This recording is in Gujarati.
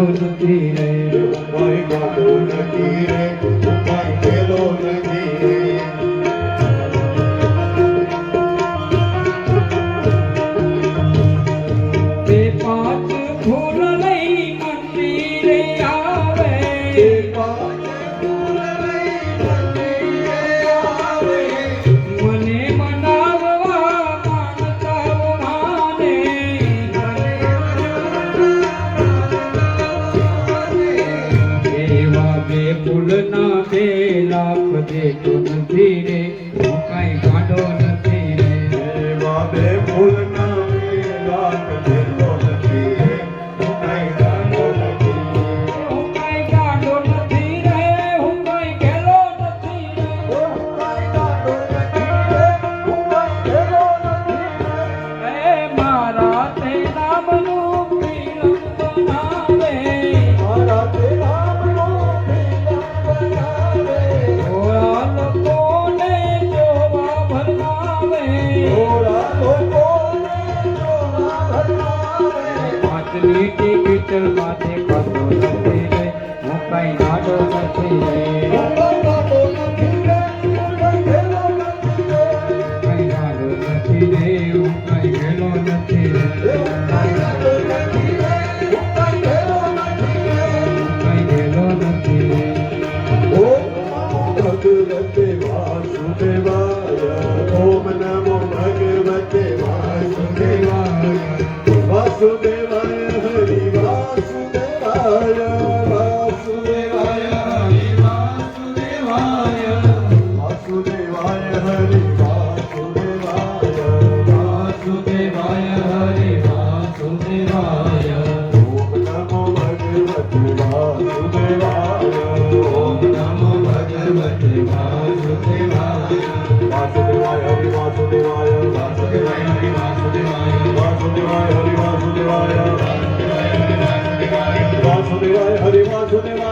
ഒരു തീരേ માથે ખાતો નથી હું કાંઈ 조대만